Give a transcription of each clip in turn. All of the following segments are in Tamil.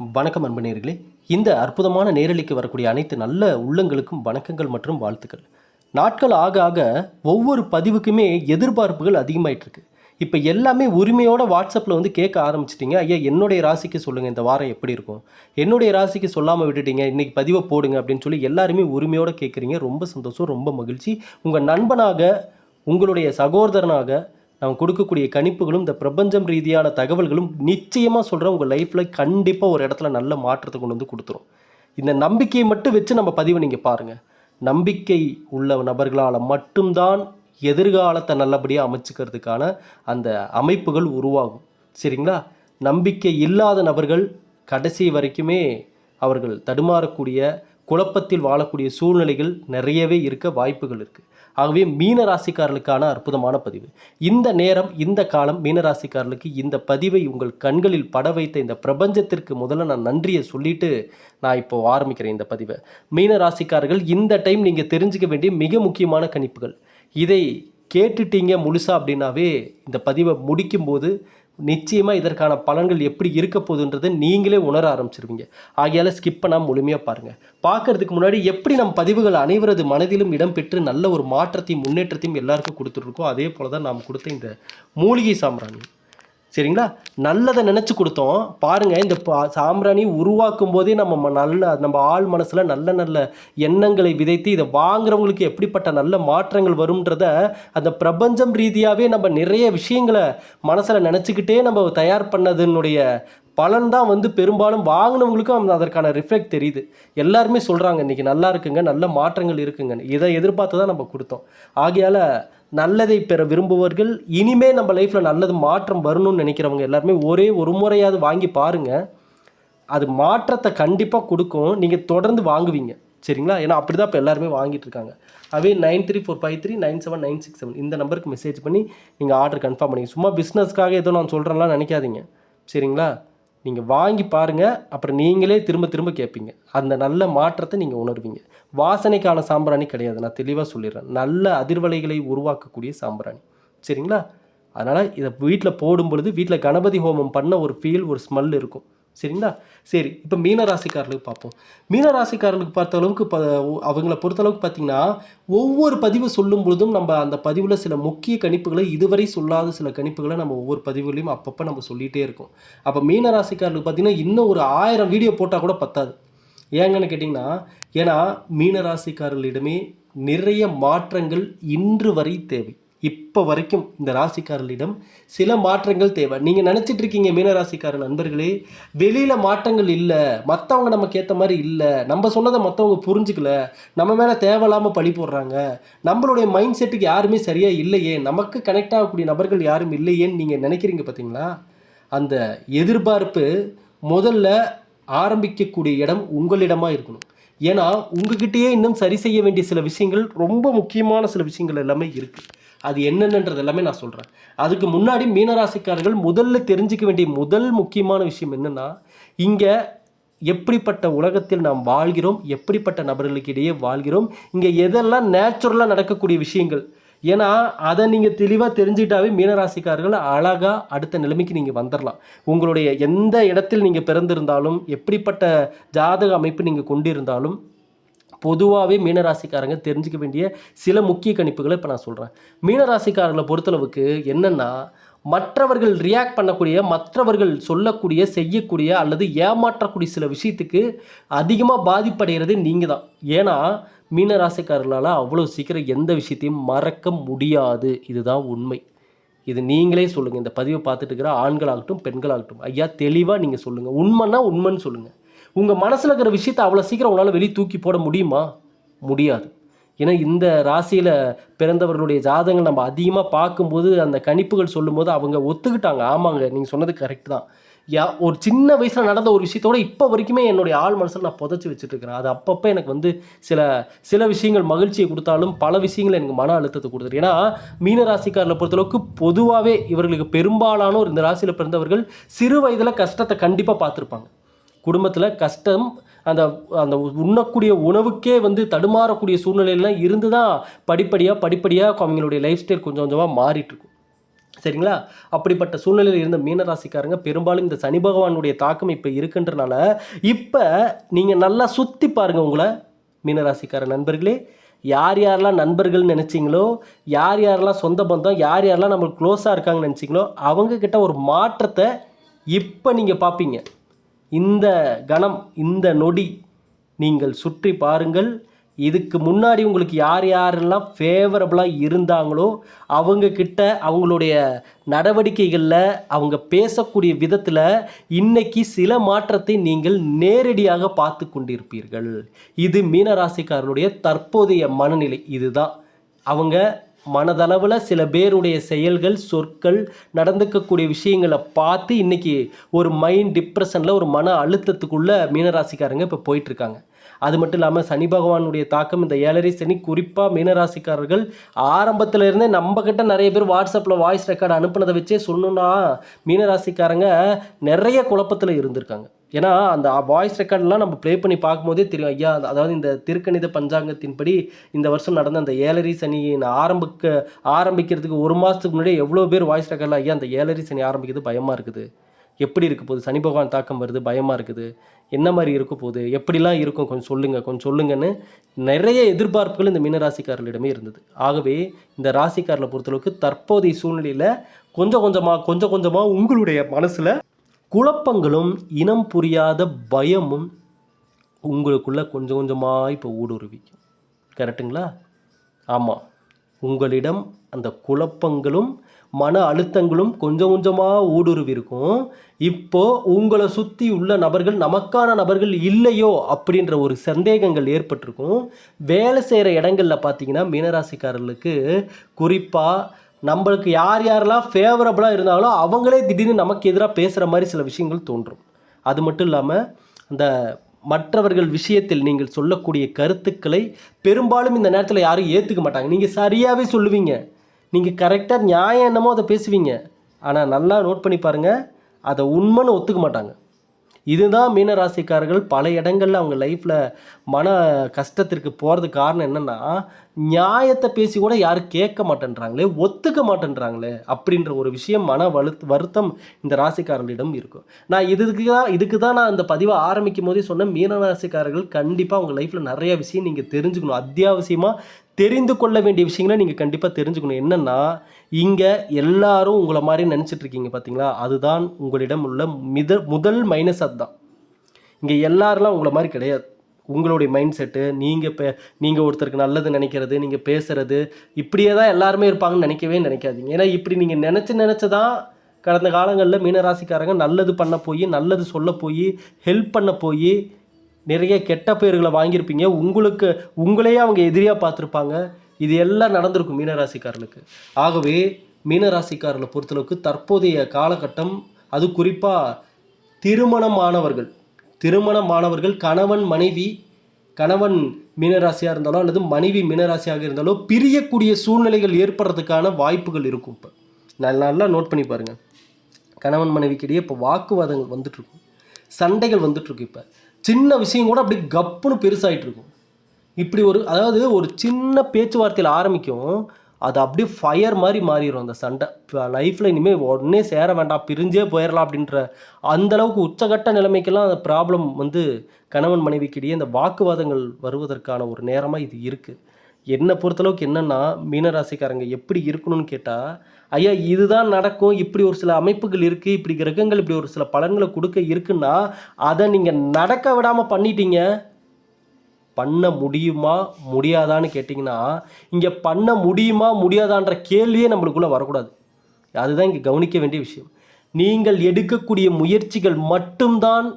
வணக்கம் அன்பனேர்களே இந்த அற்புதமான நேரலைக்கு வரக்கூடிய அனைத்து நல்ல உள்ளங்களுக்கும் வணக்கங்கள் மற்றும் வாழ்த்துக்கள். நாட்கள் ஆக ஆக ஒவ்வொரு பதிவுக்குமே எதிர்பார்ப்புகள் அதிகமாயிட்டிருக்கு. இப்போ எல்லாமே உரிமையோட வாட்ஸ்அப்பில் வந்து கேட்க ஆரம்பிச்சிட்டிங்க. ஐயா என்னுடைய ராசிக்கு சொல்லுங்கள் இந்த வாரம் எப்படி இருக்கும்? என்னுடைய ராசிக்கு சொல்லாமல் விட்டுட்டீங்க இன்னைக்கு பதிவை போடுங்க அப்படின்னு சொல்லி எல்லாருமே உரிமையோடு கேட்குறீங்க ரொம்ப சந்தோஷம் ரொம்ப மகிழ்ச்சி. உங்கள் நண்பனாக உங்களுடைய சகோதரனாக நாம் கொடுக்கக்கூடிய கணிப்புகளும் இந்த பிரபஞ்சம் ரீதியான தகவல்களும் நிச்சயமாக சொல்கிறேன் உங்கள் லைஃப்பில் கண்டிப்பாக ஒரு இடத்துல நல்ல மாற்றத்தை கொண்டு வந்து கொடுத்துரும். இந்த நம்பிக்கையை மட்டும் வச்சு நம்ம பதிவை நீங்கள் பாருங்கள் நம்பிக்கை உள்ள நபர்களால் மட்டும்தான் எதிர்காலத்தை நல்லபடியாக அமைச்சுக்கிறதுக்கான அந்த அமைப்புகள் உருவாகும். சரிங்களா? நம்பிக்கை இல்லாத நபர்கள் கடைசி வரைக்குமே அவர்கள் தடுமாறக்கூடிய குழப்பத்தில் வாழக்கூடிய சூழ்நிலைகள் நிறையவே இருக்க வாய்ப்புகள் இருக்குது ஆகவே மீன ராசிக்காரர்களுக்கான அற்புதமான பதிவு. இந்த நேரம் இந்த காலம் மீன ராசிக்காரர்களுக்கு இந்த பதிவை உங்கள் கண்களில் பட வைத்த இந்த பிரபஞ்சத்திற்கு முதல்ல நான் நன்றியை சொல்லிட்டு நான் இப்போ ஆரம்பிக்கிறேன் இந்த பதிவை. மீன ராசிக்காரர்கள் இந்த டைம் நீங்கள் தெரிஞ்சுக்க வேண்டிய மிக முக்கியமான கணிப்புகள். இதை கேட்டுட்டீங்க முழுசா அப்படின்னாவே இந்த பதிவை முடிக்கும்போது நிச்சயமாக இதற்கான பலன்கள் எப்படி இருக்க போகுதுன்றது நீங்களே உணர ஆரம்பிச்சிருவீங்க. ஆகையால் ஸ்கிப் பண்ணாமல் முழுமையாக பாருங்கள் பார்க்கறதுக்கு முன்னாடி எப்படி நம் பதிவுகள் அனைவரது மனதிலும் இடம்பெற்று நல்ல ஒரு மாற்றத்தையும் முன்னேற்றத்தையும் எல்லாருக்கும் கொடுத்துட்ருக்கோ அதே போல தான் நாம் கொடுத்த இந்த மூலிகை சாம்பிராணி. சரிங்களா? நல்லதை நினச்சி கொடுத்தோம். பாருங்கள் இந்த பா- சாம்பிராணி உருவாக்கும் போதே நம்ம நல்ல நம்ம ஆள் மனசில் நல்ல நல்ல எண்ணங்களை விதைத்து இதை வாங்குறவங்களுக்கு எப்படிப்பட்ட நல்ல மாற்றங்கள் வரும்ன்றத அந்த பிரபஞ்சம் ரீதியாகவே நம்ம நிறைய விஷயங்களை மனசில் நினச்சிக்கிட்டே நம்ம தயார் பண்ணதுனுடைய பலன் தான் வந்து பெரும்பாலும் வாங்கினவங்களுக்கும் அதற்கான ரிஃப்ளெக்ட் தெரியுது. எல்லாருமே சொல்கிறாங்க இன்றைக்கி நல்லா இருக்குங்க நல்ல மாற்றங்கள் இருக்குங்க. இதை எதிர்பார்த்து தான் நம்ம கொடுத்தோம். ஆகையால் நல்லதை பெற விரும்புவர்கள் இனிமே நம்ம லைஃப்பில் நல்லது மாற்றம் வரணும்னு நினைக்கிறவங்க எல்லாருமே ஒரே ஒரு முறையாவது வாங்கி பாருங்கள் அது மாற்றத்தை கண்டிப்பாக கொடுக்கும். நீங்கள் தொடர்ந்து வாங்குவீங்க. சரிங்களா? ஏன்னா அப்படி தான் இப்போ எல்லாருமே வாங்கிட்டு இருக்காங்க. அவே nine three four five three nine seven nine six seven இந்த நம்பருக்கு மெசேஜ் பண்ணி நீங்கள் ஆர்டர் கன்ஃபார்ம் பண்ணிங்க. சும்மா பிஸ்னஸ்க்காக ஏதோ நான் சொல்கிறேன்லாம் நினைக்காதீங்க. சரிங்களா? நீங்கள் வாங்கி பாருங்கள் அப்புறம் நீங்களே திரும்ப திரும்ப கேட்பீங்க அந்த நல்ல மாற்றத்தை நீங்கள் உணர்வீங்க. வாசனைக்கான சாம்பிராணி கிடையாது. நான் தெளிவாக சொல்லிடுறேன். நல்ல அதிர்வலைகளை உருவாக்கக்கூடிய சாம்பிராணி. சரிங்களா? அதனால் இதை வீட்டில் போடும் பொழுது வீட்டில் கணபதி ஹோமம் பண்ண ஒரு ஃபீல் ஒரு ஸ்மெல் இருக்கும். சரிங்களா? சரி இப்போ மீன ராசிக்காரர்களுக்கு பார்ப்போம். மீன ராசிக்காரர்களுக்கு பார்த்த அளவுக்கு ப அவங்கள பொறுத்த அளவுக்கு பார்த்தீங்கன்னா ஒவ்வொரு பதிவு சொல்லும் பொழுதும் நம்ம அந்த பதிவில் சில முக்கிய கணிப்புகளை இதுவரை சொல்லாத சில கணிப்புகளை நம்ம ஒவ்வொரு பதிவுலையும் அப்பப்போ நம்ம சொல்லிகிட்டே இருக்கோம். அப்போ மீன ராசிக்காரர்களுக்கு பார்த்தீங்கன்னா இன்னும் ஒரு ஆயிரம் வீடியோ போட்டால் கூட பத்தாது. ஏங்கன்னு கேட்டிங்கன்னா ஏன்னா மீன ராசிக்காரர்களிடமே நிறைய மாற்றங்கள் இன்று வரை தேவை. இப்போ வரைக்கும் இந்த ராசிக்காரர்களிடம் சில மாற்றங்கள் தேவை. நீங்கள் நினச்சிட்டு இருக்கீங்க மீனராசிக்கார நண்பர்களே வெளியில் மாற்றங்கள் இல்லை மற்றவங்க நமக்கு ஏற்ற மாதிரி இல்லை நம்ம சொன்னதை மற்றவங்க புரிஞ்சுக்கல நம்ம மேலே தேவையில்லாமல் பழி போடுறாங்க நம்மளுடைய மைண்ட் செட்டுக்கு யாருமே சரியாக இல்லையே நமக்கு கனெக்ட் ஆகக்கூடிய நபர்கள் யாரும் இல்லையேன்னு நீங்கள் நினைக்கிறீங்க பார்த்தீங்களா அந்த எதிர்பார்ப்பு முதல்ல ஆரம்பிக்கக்கூடிய இடம் உங்களிடமாக இருக்கணும். ஏன்னா உங்ககிட்டயே இன்னும் சரி செய்ய வேண்டிய சில விஷயங்கள் ரொம்ப முக்கியமான சில விஷயங்கள் எல்லாமே இருக்குது அது என்னென்னன்றது எல்லாமே நான் சொல்கிறேன் அதுக்கு முன்னாடி மீனராசிக்காரர்கள் முதல்ல தெரிஞ்சுக்க வேண்டிய முதல் முக்கியமான விஷயம் என்னென்னா இங்கே எப்படிப்பட்ட உலகத்தில் நாம் வாழ்கிறோம் எப்படிப்பட்ட நபர்களுக்கு இடையே வாழ்கிறோம் இங்கே எதெல்லாம் நேச்சுரலாக நடக்கக்கூடிய விஷயங்கள். ஏன்னா அதை நீங்கள் தெளிவாக தெரிஞ்சுக்கிட்டாவே மீனராசிக்காரர்கள் அழகாக அடுத்த நிலைமைக்கு நீங்கள் வந்துடலாம் உங்களுடைய எந்த இடத்தில் நீங்கள் பிறந்திருந்தாலும் எப்படிப்பட்ட ஜாதக அமைப்பு நீங்கள் கொண்டிருந்தாலும் பொதுவாகவே மீனராசிக்காரங்க தெரிஞ்சுக்க வேண்டிய சில முக்கிய கணிப்புகளை இப்போ நான் சொல்கிறேன் மீனராசிக்காரர்களை பொறுத்தளவுக்கு என்னென்னா மற்றவர்கள் ரியாக்ட் பண்ணக்கூடிய மற்றவர்கள் சொல்லக்கூடிய செய்யக்கூடிய அல்லது ஏமாற்றக்கூடிய சில விஷயத்துக்கு அதிகமாக பாதிப்படைகிறது நீங்கள் தான் ஏன்னா மீனராசிக்காரர்களால் அவ்வளோ சீக்கிரம் எந்த விஷயத்தையும் மறக்க முடியாது. இதுதான் உண்மை. இது நீங்களே சொல்லுங்கள் இந்த பதிவை பார்த்துட்டு இருக்கிற ஆண்களாகட்டும் பெண்களாகட்டும் ஐயா தெளிவாக நீங்கள் சொல்லுங்கள் உண்மைன்னா உண்மைன்னு சொல்லுங்கள் உங்கள் மனசில் இருக்கிற விஷயத்தை அவ்வளோ சீக்கிரம் உங்களால் வெளியே தூக்கி போட முடியுமா? முடியாது. ஏன்னா இந்த ராசியில் பிறந்தவர்களுடைய ஜாதகங்கள் நம்ம அதிகமாக பார்க்கும்போது அந்த கணிப்புகள் சொல்லும்போது அவங்க ஒத்துக்கிட்டாங்க. ஆமாங்க நீங்கள் சொன்னது கரெக்ட் தான். யா ஒரு சின்ன வயசில் நடந்த ஒரு விஷயத்தோட இப்போ வரைக்குமே என்னுடைய ஆள் மனசில் நான் புதைச்சி வச்சுட்டுருக்கிறேன். அது அப்பப்போ எனக்கு வந்து சில சில விஷயங்கள் மகிழ்ச்சியை கொடுத்தாலும் பல விஷயங்கள் எனக்கு மன அழுத்தத்தை கொடுத்துரு ஏன்னா மீனராசிக்காரர்களை பொறுத்தளவுக்கு பொதுவாகவே இவர்களுக்கு பெரும்பாலானோர் இந்த ராசியில் பிறந்தவர்கள் சிறு வயதில் கஷ்டத்தை கண்டிப்பாக பார்த்துருப்பாங்க. குடும்பத்தில் கஷ்டம் அந்த அந்த உண்ணக்கூடிய உணவுக்கே வந்து தடுமாறக்கூடிய சூழ்நிலையெல்லாம் இருந்து தான் படிப்படியாக படிப்படியாக அவங்களுடைய லைஃப் ஸ்டைல் கொஞ்சம் கொஞ்சமாக மாறிட்டுருக்கும். சரிங்களா? அப்படிப்பட்ட சூழ்நிலையில் இருந்த மீனராசிக்காரங்க பெரும்பாலும் இந்த சனி பகவானுடைய தாக்கம் இப்போ இருக்குன்றனால இப்போ நீங்கள் நல்லா சுற்றி பாருங்கள் உங்களை மீனராசிக்கார நண்பர்களே. யார் யாரெல்லாம் நண்பர்கள்னு நினச்சிங்களோ யார் யாரெல்லாம் சொந்த பந்தம் யார் யாரெல்லாம் நம்மளுக்கு க்ளோஸாக இருக்காங்கன்னு நினச்சிங்களோ அவங்கக்கிட்ட ஒரு மாற்றத்தை இப்போ நீங்கள் பார்ப்பீங்க இந்த கணம் இந்த நொடி நீங்கள் சுற்றி பாருங்கள். இதுக்கு முன்னாடி உங்களுக்கு யார் யாரெல்லாம் ஃபேவரபுளாக இருந்தாங்களோ அவங்கக்கிட்ட அவங்களுடைய நடவடிக்கைகளில் அவங்க பேசக்கூடிய விதத்தில் இன்னைக்கு சில மாற்றத்தை நீங்கள் நேரடியாக பார்த்து கொண்டிருப்பீர்கள். இது மீனராசிக்காரருடைய தற்போதைய மனநிலை. இதுதான். அவங்க மனதளவில் சில பேருடைய செயல்கள் சொற்கள் நடந்துக்கக்கூடிய விஷயங்களை பார்த்து இன்னைக்கு ஒரு மைண்ட் டிப்ரெஷனில் ஒரு மன அழுத்தத்துக்குள்ளே மீனராசிக்காரங்க இப்போ போயிட்டுருக்காங்க. அது மட்டும் இல்லாமல் சனி பகவானுடைய தாக்கம் இந்த ஏழரை சனி குறிப்பாக மீனராசிக்காரர்கள் ஆரம்பத்தில் இருந்தே நம்ம நிறைய பேர் வாட்ஸ்அப்பில் வாய்ஸ் ரெக்கார்டு அனுப்புனதை வச்சே சொல்லணுன்னா மீனராசிக்காரங்க நிறைய குழப்பத்தில் இருந்திருக்காங்க. ஏன்னா அந்த வாய்ஸ் ரெக்கார்ட்லாம் நம்ம ப்ளே பண்ணி பார்க்கும்போதே தெரியும். ஐயா அதாவது இந்த திருக்கணித பஞ்சாங்கத்தின்படி இந்த வருஷம் நடந்த அந்த ஏழரி சனி ஆரம்பிக்க ஆரம்பிக்கிறதுக்கு ஒரு மாதத்துக்கு முன்னாடி எவ்வளோ பேர் வாய்ஸ் ரெக்கார்டில் ஐயா அந்த ஏழரை சனி ஆரம்பிக்கிறது பயமாக இருக்குது? எப்படி இருக்க போகுது? சனி பகவான் தாக்கம் வருது பயமாக இருக்குது? என்ன மாதிரி இருக்க போகுது? எப்படிலாம் இருக்கும்? கொஞ்சம் சொல்லுங்கள் கொஞ்சம் சொல்லுங்கன்னு நிறைய எதிர்பார்ப்புகள் இந்த மீனராசிக்காரர்களிடமே இருந்தது. ஆகவே இந்த ராசிக்காரர்களை பொறுத்தளவுக்கு தற்போதைய சூழ்நிலையில் கொஞ்சம் கொஞ்சமாக கொஞ்சம் கொஞ்சமாக உங்களுடைய மனசில் குழப்பங்களும் இனம் புரியாத பயமும் உங்களுக்குள்ளே கொஞ்சம் கொஞ்சமாக இப்போ ஊடுருவிக்கும் கரெக்டுங்களா ஆமாம் உங்களிடம் அந்த குழப்பங்களும் மன அழுத்தங்களும் கொஞ்சம் கொஞ்சமாக ஊடுருவி இருக்கும் இப்போது உங்களை சுற்றி உள்ள நபர்கள் நமக்கான நபர்கள் இல்லையோ அப்படின்ற ஒரு சந்தேகங்கள் ஏற்பட்டிருக்கும். வேலை செய்கிற இடங்களில் பார்த்தீங்கன்னா மீனராசிக்காரர்களுக்கு குறிப்பாக நம்மளுக்கு யார் யாரெல்லாம் ஃபேவரபுளாக இருந்தாங்களோ அவங்களே திடீர்னு நமக்கு எதிராக பேசுகிற மாதிரி சில விஷயங்கள் தோன்றும். அது மட்டும் இல்லாமல் அந்த மற்றவர்கள் விஷயத்தில் நீங்கள் சொல்லக்கூடிய கருத்துக்களை பெரும்பாலும் இந்த நேரத்தில் யாரும் ஏற்றுக்க மாட்டாங்க. நீங்கள் சரியாகவே சொல்லுவீங்க. நீங்கள் கரெக்டாக நியாயம் என்னமோ அதை பேசுவீங்க. ஆனால் நல்லா நோட் பண்ணி பாருங்கள் அதை உண்மைன்னு ஒத்துக்க மாட்டாங்க. இதுதான் மீனராசிக்காரர்கள் பல இடங்களில் அவங்க லைஃப்பில் மன கஷ்டத்திற்கு போகிறதுக்கு காரணம் என்னென்னா நியாயத்தை பேசி கூட யாரும் கேட்க மாட்டேன்றாங்களே ஒத்துக்க மாட்டேன்றாங்களே அப்படின்ற ஒரு விஷயம் மன வலு வருத்தம் இந்த ராசிக்காரர்களிடம் இருக்கும். நான் இதுக்கு தான் இதுக்கு தான் நான் இந்த பதிவை ஆரம்பிக்கும் போதே சொன்னேன் மீனராசிக்காரர்கள் கண்டிப்பாக அவங்க லைஃப்பில் நிறைய விஷயம் நீங்கள் தெரிஞ்சுக்கணும். அத்தியாவசியமாக தெரிந்து கொள்ள வேண்டிய விஷயங்களை நீங்கள் கண்டிப்பாக தெரிஞ்சுக்கணும். என்னென்னா இங்கே எல்லாரும் உங்களை மாதிரி நினச்சிட்டு இருக்கீங்க பார்த்தீங்களா அதுதான் உங்களிடம் உள்ள மித முதல் மைனஸ் அதுதான். இங்கே எல்லாரெல்லாம் உங்களை மாதிரி கிடையாது. உங்களுடைய மைண்ட் செட்டு நீங்கள் பே நீங்கள் ஒருத்தருக்கு நல்லது நினைக்கிறது நீங்கள் பேசுகிறது இப்படியே தான் எல்லாருமே இருப்பாங்கன்னு நினைக்கவே நினைக்காதீங்க. ஏன்னா இப்படி நீங்கள் நினச்சி நினச்சி தான் கடந்த காலங்களில் மீனராசிக்காரங்க நல்லது பண்ண போய் நல்லது சொல்ல போய் ஹெல்ப் பண்ண போய் நிறைய கெட்ட பேர்களை வாங்கியிருப்பீங்க. உங்களுக்கு உங்களையே அவங்க எதிரியாக பார்த்துருப்பாங்க. இது எல்லாம் நடந்திருக்கும் மீனராசிக்காரர்களுக்கு ஆகவே மீனராசிக்காரர்களை பொறுத்தளவுக்கு தற்போதைய காலகட்டம் அது குறிப்பாக திருமணமானவர்கள். திருமணமானவர்கள் கணவன் மனைவி கணவன் மீனராசியாக இருந்தாலோ அல்லது மனைவி மீனராசியாக இருந்தாலோ பிரியக்கூடிய சூழ்நிலைகள் ஏற்படுறதுக்கான வாய்ப்புகள் இருக்கும் இப்போ. நல்லா நல்லா நோட் பண்ணி பாருங்கள் கணவன் மனைவிக்கிடையே இப்போ வாக்குவாதங்கள் வந்துட்டுருக்கும். சண்டைகள் வந்துட்டுருக்கு இப்போ. சின்ன விஷயம் கூட அப்படி கப்புன்னு பெருசாகிட்டு இருக்கும் இப்படி ஒரு அதாவது ஒரு சின்ன பேச்சுவார்த்தையில் ஆரம்பிக்கும் அது அப்படியே ஃபயர் மாதிரி மாறிடும் அந்த சண்டை லைஃப்பில் இனிமேல் உடனே சேர வேண்டாம் பிரிஞ்சே போயிடலாம் அப்படின்ற அந்தளவுக்கு உச்சகட்ட நிலைமைக்கெல்லாம் அந்த ப்ராப்ளம் வந்து கணவன் மனைவிக்கிடையே இந்த வாக்குவாதங்கள் வருவதற்கான ஒரு நேரமாக இது இருக்குது என்னை பொறுத்தளவுக்கு என்னென்னா மீனராசிக்காரங்க எப்படி இருக்கணும்னு கேட்டால் ஐயா இதுதான் நடக்கும். இப்படி ஒரு சில அமைப்புகள் இருக்குது இப்படி கிரகங்கள் இப்படி ஒரு சில பலன்களை கொடுக்க இருக்குன்னா அதை நீங்கள் நடக்க விடாமல் பண்ணிட்டீங்க. பண்ண முடியுமா? முடியாதான்னு கேட்டிங்கன்னா இங்கே பண்ண முடியுமா? முடியாதான்ற கேள்வியே நம்மளுக்குள்ளே வரக்கூடாது. அதுதான் இங்கே கவனிக்க வேண்டிய விஷயம். நீங்கள் எடுக்கக்கூடிய முயற்சிகள் மட்டும்தான்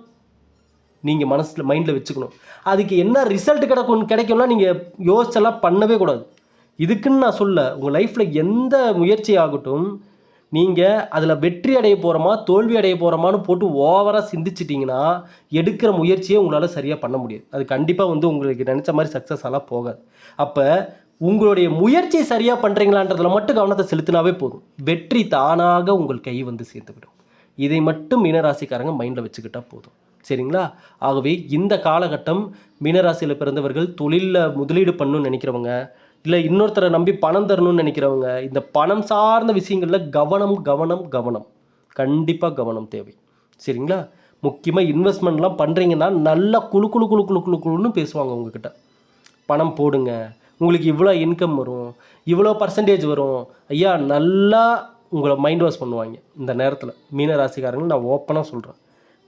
நீங்கள் மனசில் மைண்டில் வச்சுக்கணும். அதுக்கு என்ன ரிசல்ட் கிடைக்கும் கிடைக்கும்னா நீங்கள் யோசிச்செல்லாம் பண்ணவே கூடாது. இதுக்குன்னு நான் சொல்ல உங்கள் லைஃப்பில் எந்த முயற்சி ஆகட்டும் நீங்கள் அதில் வெற்றி அடைய போகிறோமா தோல்வி அடைய போகிறோமான்னு போட்டு ஓவராக சிந்திச்சிட்டிங்கன்னா எடுக்கிற முயற்சியை உங்களால் சரியாக பண்ண முடியாது. அது கண்டிப்பாக வந்து உங்களுக்கு நினச்ச மாதிரி சக்ஸஸ் எல்லாம் போகாது. அப்போ உங்களுடைய முயற்சியை சரியாக பண்ணுறீங்களான்றதுல மட்டும் கவனத்தை செலுத்தினாவே போதும். வெற்றி தானாக உங்கள் கை வந்து சேர்ந்துவிடும். இதை மட்டும் மீனராசிக்காரங்க மைண்டில் வச்சுக்கிட்டால் போதும். சரிங்களா? ஆகவே இந்த காலகட்டம் மீனராசியில் பிறந்தவர்கள் தொழிலில் முதலீடு பண்ணணும்னு நினைக்கிறவங்க இல்லை இன்னொருத்தரை நம்பி பணம் தரணும்னு நினைக்கிறவங்க இந்த பணம் சார்ந்த விஷயங்களில் கவனம் கவனம் கவனம். கண்டிப்பாக கவனம் தேவை. சரிங்களா? முக்கியமாக இன்வெஸ்ட்மெண்ட்லாம் பண்ணுறீங்கன்னா நல்லா குழு குழு குழு குழு குழு குழுன்னு பேசுவாங்க உங்ககிட்ட. பணம் போடுங்க. உங்களுக்கு இவ்வளோ இன்கம் வரும். இவ்வளோ பர்சன்டேஜ் வரும். ஐயா நல்லா உங்களை மைண்ட் வாஷ் பண்ணுவாங்க. இந்த நேரத்தில் மீன ராசிக்காரங்க நான் ஓப்பனாக சொல்கிறேன்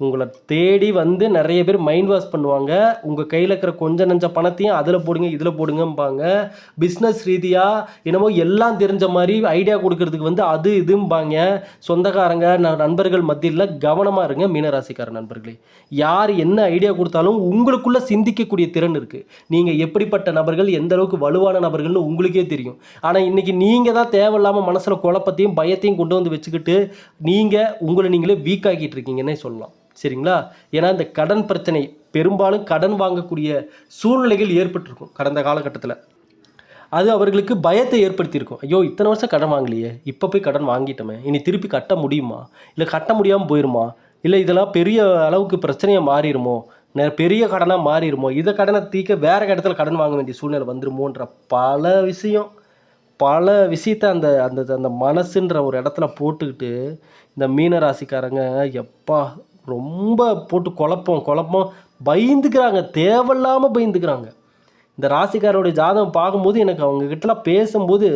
உங்களை தேடி வந்து நிறைய பேர் மைண்ட் வாஷ் பண்ணுவாங்க. உங்கள் கையில் இருக்கிற கொஞ்ச நஞ்ச பணத்தையும் அதில் போடுங்க இதில் போடுங்கம்பாங்க. பிஸ்னஸ் ரீதியாக என்னமோ எல்லாம் தெரிஞ்ச மாதிரி ஐடியா கொடுக்கறதுக்கு வந்து அது இதும்பாங்க. சொந்தக்காரங்க ந- நண்பர்கள் மத்தியில் கவனமாக இருங்க மீனராசிக்கார நண்பர்களே. யார் என்ன ஐடியா கொடுத்தாலும் உங்களுக்குள்ளே சிந்திக்கக்கூடிய திறன் இருக்குது நீங்கள் எப்படிப்பட்ட நபர்கள் எந்த அளவுக்கு வலுவான நபர்கள்னு உங்களுக்கே தெரியும். ஆனால் இன்னைக்கு நீங்கள் தான் தேவையில்லாமல் மனசில் குழப்பத்தையும் பயத்தையும் கொண்டு வந்து வச்சுக்கிட்டு நீங்கள் உங்களை நீங்களே வீக் ஆக்கிட்டு இருக்கீங்கன்னே சொல்லலாம். சரிங்களா? ஏன்னா இந்த கடன் பிரச்சனை பெரும்பாலும் கடன் வாங்கக்கூடிய சூழ்நிலைகள் ஏற்பட்டிருக்கும் கடந்த காலகட்டத்தில். அது அவர்களுக்கு பயத்தை ஏற்படுத்தியிருக்கும். ஐயோ இத்தனை வருஷம் கடன் வாங்கலையே இப்போ போய் கடன் வாங்கிட்டோமே இனி திருப்பி கட்ட முடியுமா? இல்லை கட்ட முடியாமல் போயிருமா? இல்லை இதெல்லாம் பெரிய அளவுக்கு பிரச்சனையாக மாறிடுமோ? பெரிய கடனாக மாறிடுமோ? இதை கடனை தீர்க்க வேறு இடத்துல கடன் வாங்க வேண்டிய சூழ்நிலை வந்துருமோன்ற பல விஷயம். பல விஷயத்த அந்த அந்த அந்த மனசுன்ற ஒரு இடத்துல போட்டுக்கிட்டு இந்த மீன ராசிக்காரங்க எப்பா ரொம்ப போட்டு குழப்பம் குழப்பம். பயந்துக்கிறாங்க. தேவையில்லாமல் பயந்துக்கிறாங்க. இந்த ராசிக்காரோடைய ஜாதகம் பார்க்கும்போது எனக்கு அவங்க கிட்டலாம் பேசும்போது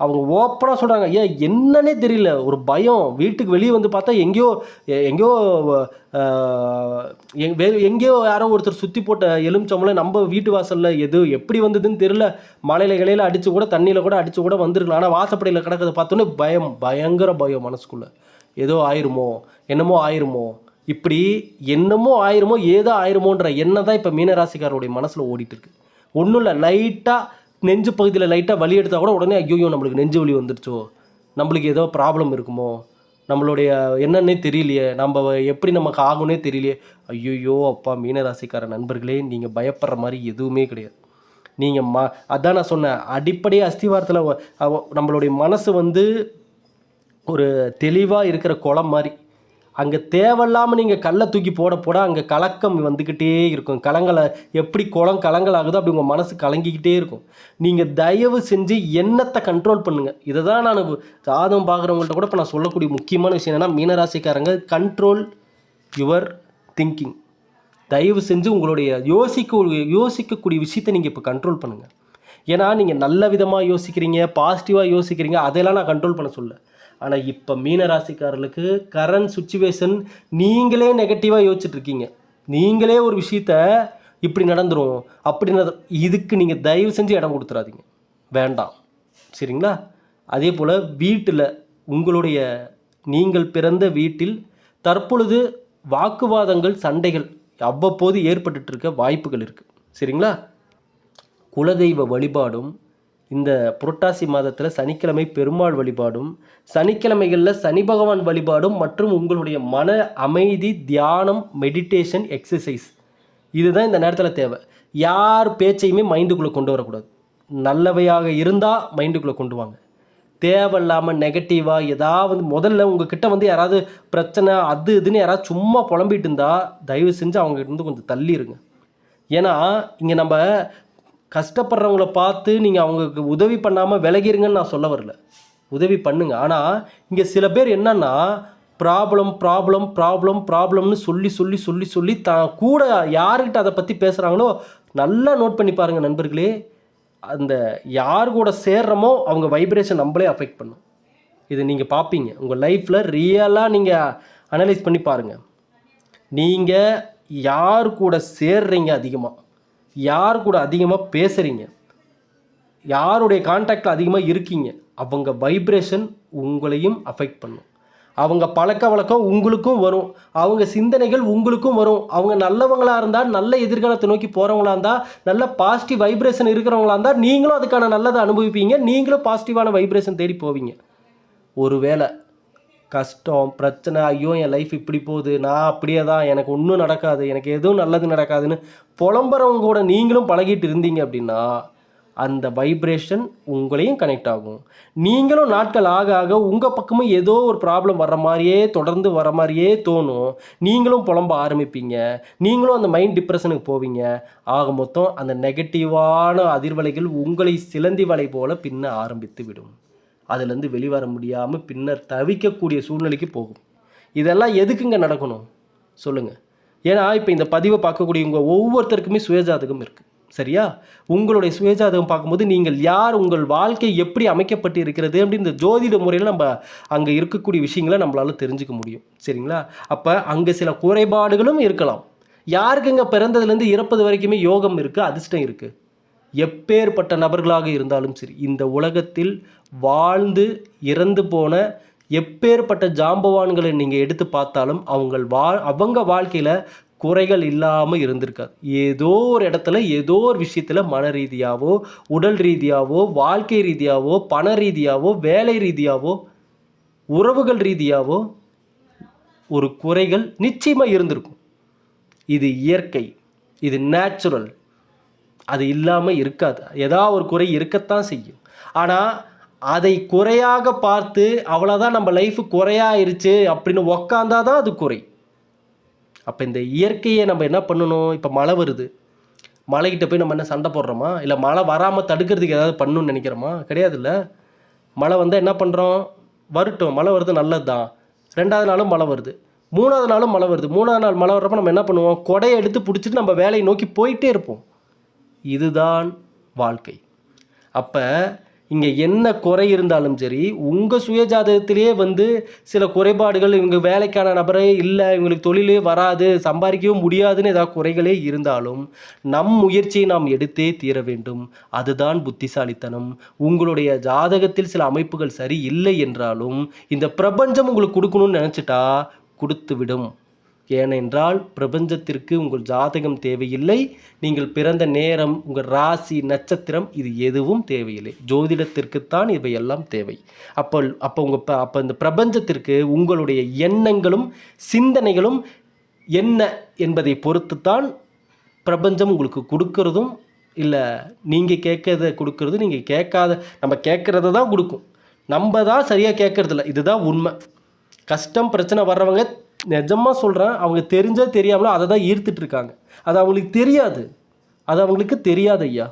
அவங்க ஓப்பனாக சொல்கிறாங்க ஏன் என்னன்னே தெரியல. ஒரு பயம். வீட்டுக்கு வெளியே வந்து பார்த்தா எங்கேயோ எங்கேயோ வேறு எங் எங்கேயோ யாரோ ஒருத்தர் சுற்றி போட்ட எலுமிச்சம்பளம் நம்ம வீட்டு வாசலில் எது எப்படி வந்ததுன்னு தெரியல. மலையில் கிளையில் அடித்து கூட தண்ணியில் கூட அடித்து கூட வந்திருக்கலாம். ஆனால் வாசப்படையில் கிடக்கிறத பார்த்தோன்னே பயம் பயங்கர பயம் மனசுக்குள்ளே. ஏதோ ஆயிருமோ என்னமோ ஆயிருமோ இப்படி என்னமோ ஆயிருமோ ஏதோ ஆயிருமோன்ற எண்ணம் தான் இப்போ மீனராசிக்காரருடைய மனசில் ஓடிட்டு இருக்கு ஒன்றும் இல்லை லைட்டாக நெஞ்சு பகுதியில் லைட்டாக வலி எடுத்தால் கூட உடனே ஐயோ நம்மளுக்கு நெஞ்சு வலி வந்துருச்சோ? நம்மளுக்கு ஏதோ ப்ராப்ளம் இருக்குமோ? நம்மளுடைய என்னன்னே தெரியலையே நம்ம எப்படி நமக்கு ஆகும்னே தெரியலையே. ஐயோ அப்பா மீனராசிக்கார நண்பர்களே நீங்கள் பயப்படுற மாதிரி எதுவுமே கிடையாது. நீங்கள் ம அதான் நான் சொன்னேன் அடிப்படை அஸ்திவாரத்தில் நம்மளுடைய மனசு வந்து ஒரு தெளிவாக இருக்கிற குளம் மாதிரி. அங்கே தேவையில்லாமல் நீங்கள் கல்லை தூக்கி போட போட அங்கே கலக்கம் வந்துக்கிட்டே இருக்கும். கலங்களை எப்படி குளம் கலங்களாகுதோ அப்படி உங்கள் மனசு கலங்கிக்கிட்டே இருக்கும். நீங்கள் தயவு செஞ்சு எண்ணத்தை கண்ட்ரோல் பண்ணுங்கள் இதை தான் நான் ஜாதகம் பார்க்குறவங்கள்ட்ட கூட இப்போ நான் சொல்லக்கூடிய முக்கியமான விஷயம் என்னென்னா மீனராசிக்காரங்க கண்ட்ரோல் யுவர் திங்கிங் தயவு செஞ்சு உங்களுடைய யோசிக்க யோசிக்கக்கூடிய விஷயத்தை நீங்கள் இப்போ கண்ட்ரோல் பண்ணுங்கள் ஏன்னா நீங்கள் நல்ல விதமாக யோசிக்கிறீங்க பாசிட்டிவாக யோசிக்கிறீங்க அதெல்லாம் நான் கண்ட்ரோல் பண்ண சொல்ல. ஆனால் இப்போ மீன ராசிக்காரர்களுக்கு கரண்ட் சுச்சுவேஷன் நீங்களே நெகட்டிவாக யோசிச்சுட்ருக்கீங்க. நீங்களே ஒரு விஷயத்த இப்படி நடந்துரும். அப்படி நட இதுக்கு நீங்கள் தயவு செஞ்சு இடம் கொடுத்துடாதீங்க வேண்டாம். சரிங்களா? அதே போல் வீட்டில் உங்களுடைய நீங்கள் பிறந்த வீட்டில் தற்பொழுது வாக்குவாதங்கள் சண்டைகள் அவ்வப்போது ஏற்பட்டுட்டு இருக்க வாய்ப்புகள் இருக்குது சரிங்களா? குலதெய்வ வழிபாடும் இந்த புரட்டாசி மாதத்தில் சனிக்கிழமை பெருமாள் வழிபாடும் சனிக்கிழமைகளில் சனி பகவான் வழிபாடும் மற்றும் உங்களுடைய மன அமைதி தியானம் மெடிடேஷன் எக்ஸசைஸ் இதுதான் இந்த நேரத்தில் தேவை. யார் பேச்சையுமே மைண்டுக்குள்ளே கொண்டு வரக்கூடாது. நல்லவையாக இருந்தால் மைண்டுக்குள்ளே கொண்டு வாங்க. தேவையில்லாமல் நெகட்டிவாக ஏதாவது முதல்ல உங்ககிட்ட வந்து யாராவது பிரச்சனை அது இதுன்னு யாராவது சும்மா புலம்பிட்டு இருந்தால் தயவு செஞ்சு அவங்க இருந்து கொஞ்சம் தள்ளி இருங்க ஏன்னா இங்கே நம்ம கஷ்டப்படுறவங்கள பார்த்து நீங்கள் அவங்களுக்கு உதவி பண்ணாமல் விலகிருங்கன்னு நான் சொல்ல வரல. உதவி பண்ணுங்க. ஆனால் இங்கே சில பேர் என்னன்னா ப்ராப்ளம் ப்ராப்ளம் ப்ராப்ளம் ப்ராப்ளம்னு சொல்லி சொல்லி சொல்லி சொல்லி தான் கூட யாருக்கிட்ட அதை பற்றி பேசுகிறாங்களோ நல்லா நோட் பண்ணி பாருங்கள் நண்பர்களே. அந்த யார் கூட சேர்றமோ அவங்க வைப்ரேஷன் நம்மளே அஃபெக்ட் பண்ணும். இது நீங்கள் பார்ப்பீங்க உங்கள் லைஃப்பில் ரியலாக நீங்கள் அனலைஸ் பண்ணி பாருங்கள் நீங்கள் யார் கூட சேர்றீங்க அதிகமாக யார் கூட அதிகமாக பேசுகிறீங்க யாருடைய காண்டாக்டில் அதிகமாக இருக்கீங்க? அவங்க வைப்ரேஷன் உங்களையும் அஃபெக்ட் பண்ணும். அவங்க பழக்க வழக்கம் உங்களுக்கும் வரும். அவங்க சிந்தனைகள் உங்களுக்கும் வரும். அவங்க நல்லவங்களாக இருந்தால் நல்ல எதிர்காலத்தை நோக்கி போகிறவங்களா இருந்தால் நல்ல பாசிட்டிவ் வைப்ரேஷன் இருக்கிறவங்களா இருந்தால் நீங்களும் அதுக்கான நல்லதை அனுபவிப்பீங்க. நீங்களும் பாசிட்டிவான வைப்ரேஷன் தேடி போவீங்க. ஒருவேளை கஷ்டம் பிரச்சனை ஐயோ என் லைஃப் இப்படி போகுது நான் அப்படியே தான் எனக்கு ஒன்றும் நடக்காது எனக்கு எதுவும் நல்லது நடக்காதுன்னு புலம்புறவங்க கூட நீங்களும் பழகிட்டு இருந்தீங்க அப்படின்னா அந்த வைப்ரேஷன் உங்களையும் கனெக்ட் ஆகும். நீங்களும் நாட்கள் ஆக ஆக உங்கள் பக்கமும் ஏதோ ஒரு ப்ராப்ளம் வர்ற மாதிரியே தொடர்ந்து வர மாதிரியே தோணும். நீங்களும் புலம்ப ஆரம்பிப்பீங்க. நீங்களும் அந்த மைண்ட் டிப்ரெஷனுக்கு போவீங்க. ஆக மொத்தம் அந்த நெகட்டிவான அதிர்வலைகள் உங்களை சிலந்தி வலை போல பின்ன ஆரம்பித்து விடும். அதுலேருந்து வெளிவர முடியாமல் பின்னர் தவிக்கக்கூடிய சூழ்நிலைக்கு போகும். இதெல்லாம் எதுக்குங்க நடக்கணும்? சொல்லுங்கள் ஏன்னா இப்போ இந்த பதிவை பார்க்கக்கூடியவங்க ஒவ்வொருத்தருக்குமே சுயஜாதகம் இருக்குது சரியா? உங்களுடைய சுயஜாதகம் பார்க்கும்போது நீங்கள் யார் உங்கள் வாழ்க்கை எப்படி அமைக்கப்பட்டு இருக்கிறது அப்படின்னு இந்த ஜோதிட முறையில் நம்ம அங்கே இருக்கக்கூடிய விஷயங்களை நம்மளால் தெரிஞ்சுக்க முடியும். சரிங்களா? அப்போ அங்கே சில குறைபாடுகளும் இருக்கலாம். யாருக்குங்க பிறந்ததுலேருந்து இறப்பது வரைக்குமே யோகம் இருக்குது அதிர்ஷ்டம் இருக்குது எப்பேற்பட்ட நபர்களாக இருந்தாலும் சரி இந்த உலகத்தில் வாழ்ந்து இறந்து போன எப்பேற்பட்ட ஜாம்பவான்களை நீங்கள் எடுத்து பார்த்தாலும் அவங்க வா அவங்க வாழ்க்கையில் குறைகள் இல்லாமல் இருந்திருக்காது. ஏதோ ஒரு இடத்துல ஏதோ ஒரு விஷயத்தில் மன ரீதியாகவோ உடல் ரீதியாகவோ வாழ்க்கை ரீதியாகவோ பண ரீதியாகவோ வேலை ரீதியாகவோ உறவுகள் ரீதியாகவோ ஒரு குறைகள் நிச்சயமாக இருந்திருக்கும். இது இயற்கை இது நேச்சுரல் அது இல்லாமல் இருக்காது. ஏதாவது ஒரு குறை இருக்கத்தான் செய்யும். ஆனால் அதை குறையாக பார்த்து அவ்வளோதான் நம்ம லைஃப் குறையாயிருச்சு அப்படின்னு உக்காந்தா தான் அது குறை. அப்போ இந்த இயற்கையை நம்ம என்ன பண்ணணும்? இப்போ மழை வருது. மழைக்கிட்ட போய் நம்ம என்ன சண்டை போடுறோமா? இல்லை மழை வராமல் தடுக்கிறதுக்கு ஏதாவது பண்ணணும்னு நினைக்கிறோமா? கிடையாதுல்ல. மழை வந்தால் என்ன பண்ணுறோம் வரட்டும். மழை வருது நல்லது தான் ரெண்டாவது நாளும் மழை வருது. மூணாவது நாளும் மழை வருது. மூணாவது நாள் மழை வர்றப்ப நம்ம என்ன பண்ணுவோம்? கொடையை எடுத்து பிடிச்சிட்டு நம்ம வேலையை நோக்கி போயிட்டே இருப்போம். இதுதான் வாழ்க்கை. அப்போ இங்கே என்ன குறை இருந்தாலும் சரி உங்கள் சுயஜாதகத்திலேயே வந்து சில குறைபாடுகள் இவங்க வேலைக்கான நபரே இல்லை இவங்களுக்கு தொழிலே வராது சம்பாதிக்கவும் முடியாதுன்னு ஏதாவது குறைகளே இருந்தாலும் நம் முயற்சியை நாம் எடுத்தே தீர வேண்டும். அதுதான் புத்திசாலித்தனம். உங்களுடைய ஜாதகத்தில் சில அமைப்புகள் சரி இல்லை என்றாலும் இந்த பிரபஞ்சம் உங்களுக்கு கொடுக்கணும்னு நினச்சிட்டா கொடுத்துவிடும். ஏனென்றால் பிரபஞ்சத்திற்கு உங்கள் ஜாதகம் தேவையில்லை. நீங்கள் பிறந்த நேரம் உங்கள் ராசி நட்சத்திரம் இது எதுவும் தேவையில்லை. ஜோதிடத்திற்குத்தான் இவையெல்லாம் தேவை. அப்போ அப்போ உங்கள் ப அப்போ இந்த பிரபஞ்சத்திற்கு உங்களுடைய எண்ணங்களும் சிந்தனைகளும் என்ன என்பதை பொறுத்து தான் பிரபஞ்சம் உங்களுக்கு கொடுக்கறதும் இல்லை நீங்கள் கேட்கறத கொடுக்கறதும் நீங்கள் கேட்காத நம்ம கேட்குறத தான் கொடுக்கும். நம்ம தான் சரியாக கேட்கறதில்ல. இதுதான் உண்மை. கஷ்டம் பிரச்சனை வர்றவங்க நிஜமாக சொல்கிறேன் அவங்க தெரிஞ்சோ தெரியாமலோ அதை தான் ஈர்த்துட்டு இருக்காங்க. அது அவங்களுக்கு தெரியாது. அது அவங்களுக்கு தெரியாது ஐயா.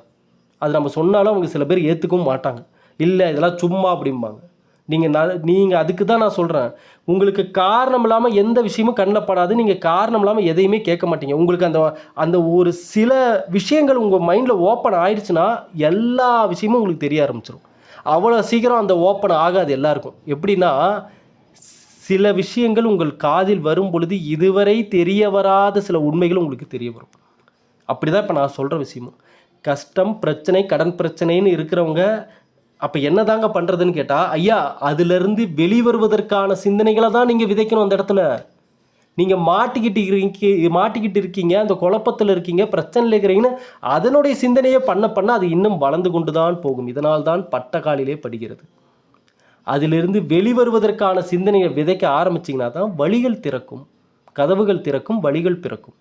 அது நம்ம சொன்னாலும் அவங்க சில பேர் ஏற்றுக்கவும் மாட்டாங்க. இல்லை இதெல்லாம் சும்மா அப்படிம்பாங்க. நீங்கள் ந நீங்கள் அதுக்கு தான் நான் சொல்கிறேன் உங்களுக்கு காரணம் இல்லாமல் எந்த விஷயமும் கண்ணில் படாது. நீங்கள் காரணம் இல்லாமல் எதையுமே கேட்க மாட்டீங்க. உங்களுக்கு அந்த அந்த ஒரு சில விஷயங்கள் உங்கள் மைண்டில் ஓப்பன் ஆயிடுச்சுன்னா எல்லா விஷயமும் உங்களுக்கு தெரிய ஆரம்பிச்சிடும் அவ்வளோ சீக்கிரம் அந்த ஓப்பன் ஆகாது எல்லாருக்கும். எப்படின்னா சில விஷயங்கள் உங்கள் காதில் வரும் பொழுது இதுவரை தெரிய வராத சில உண்மைகள் உங்களுக்கு தெரிய வரும். அப்படி தான் இப்போ நான் சொல்கிற விஷயமும். கஷ்டம் பிரச்சனை கடன் பிரச்சனைன்னு இருக்கிறவங்க அப்போ என்ன தாங்க பண்ணுறதுன்னு கேட்டால் ஐயா அதுலேருந்து வெளிவருவதற்கான சிந்தனைகளை தான் நீங்கள் விதைக்கணும் அந்த இடத்துல. நீங்கள் மாட்டிக்கிட்டு இருக்கீங்க மாட்டிக்கிட்டு இருக்கீங்க அந்த குழப்பத்தில் இருக்கீங்க பிரச்சனையில் இருக்கிறீங்கன்னு அதனுடைய சிந்தனையை பண்ண பண்ண அது இன்னும் வளர்ந்து கொண்டு தான் போகும். இதனால் தான் பட்ட காலிலே படுகிறது. அதிலிருந்து வெளிவருவதற்கான சிந்தனையை விதைக்க ஆரம்பிச்சிங்கன்னா தான் வழிகள் திறக்கும் கதவுகள் திறக்கும் வழிகள் பிறக்கும்.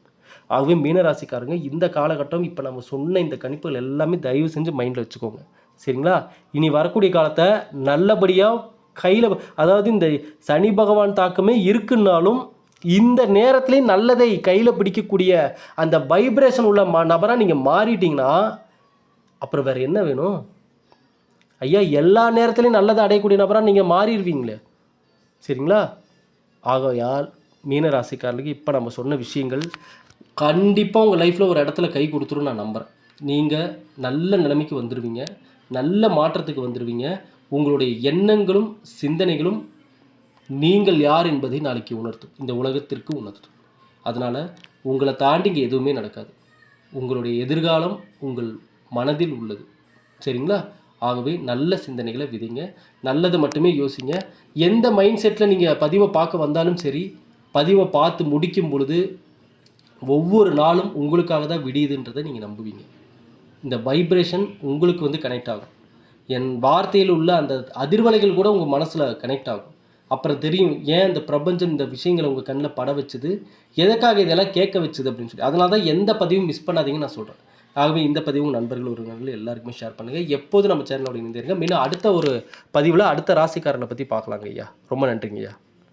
ஆகவே மீனராசிக்காரங்க இந்த காலகட்டம் இப்போ நம்ம சொன்ன இந்த கணிப்புகள் எல்லாமே தயவு செஞ்சு மைண்டில் வச்சுக்கோங்க. சரிங்களா? இனி வரக்கூடிய காலத்தை நல்லபடியாக கையில் அதாவது இந்த சனி பகவான் தாக்கமே இருக்குன்னாலும் இந்த நேரத்துலேயும் நல்லதை கையில் பிடிக்கக்கூடிய அந்த வைப்ரேஷன் உள்ள ம நபராக நீங்கள் மாறிட்டீங்கன்னா அப்புறம் வேறு என்ன வேணும்? ஐயா எல்லா நேரத்துலையும் நல்லதை அடையக்கூடிய நபராக நீங்கள் மாறிடுவீங்களே. சரிங்களா? ஆகையால் மீனராசிக்காரர்களுக்கு இப்போ நம்ம சொன்ன விஷயங்கள் கண்டிப்பாக உங்கள் லைஃப்பில் ஒரு இடத்துல கை கொடுத்துரும் நான் நம்புகிறேன் நீங்கள் நல்ல நிலைமைக்கு வந்துடுவீங்க நல்ல மாற்றத்துக்கு வந்துடுவீங்க உங்களுடைய எண்ணங்களும் சிந்தனைகளும் நீங்கள் யார் என்பதை நாளைக்கு உணர்த்தும். இந்த உலகத்திற்கு உணர்த்தும். அதனால் உங்களை தாண்டி இங்கே எதுவுமே நடக்காது. உங்களுடைய எதிர்காலம் உங்கள் மனதில் உள்ளது. சரிங்களா? ஆகவே நல்ல சிந்தனைகளை விதிங்க. நல்லது மட்டுமே யோசிங்க. எந்த மைண்ட் செட்டில் நீங்கள் பதிவை பார்க்க வந்தாலும் சரி பதிவை பார்த்து முடிக்கும் பொழுது ஒவ்வொரு நாளும் உங்களுக்காக தான் விடியுதுன்றதை நீங்கள் நம்புவீங்க. இந்த வைப்ரேஷன் உங்களுக்கு வந்து கனெக்ட் ஆகும். என் வார்த்தையில் உள்ள அந்த அதிர்வலைகள் கூட உங்கள் மனசில் கனெக்ட் ஆகும். அப்புறம் தெரியும் ஏன் இந்த பிரபஞ்சம் இந்த விஷயங்களை உங்கள் கண்ணில் பட வச்சுது? எதுக்காக இதெல்லாம் கேட்க வச்சுது அப்படின்னு சொல்லி. அதனால தான் எந்த பதிவும் மிஸ் பண்ணாதீங்கன்னு நான் சொல்கிறேன் ஆகவே இந்த பதிவு உங்கள் நண்பர்கள் உறவினர்கள் எல்லாருக்குமே ஷேர் பண்ணுங்கள் எப்போதும் நம்ம சேனலோட இணைந்திருங்க. மீண்டும் அடுத்த ஒரு பதிவில் அடுத்த ராசிக்காரனை பற்றி பார்க்கலாங்க ஐயா. ரொம்ப நன்றிங்க ஐயா.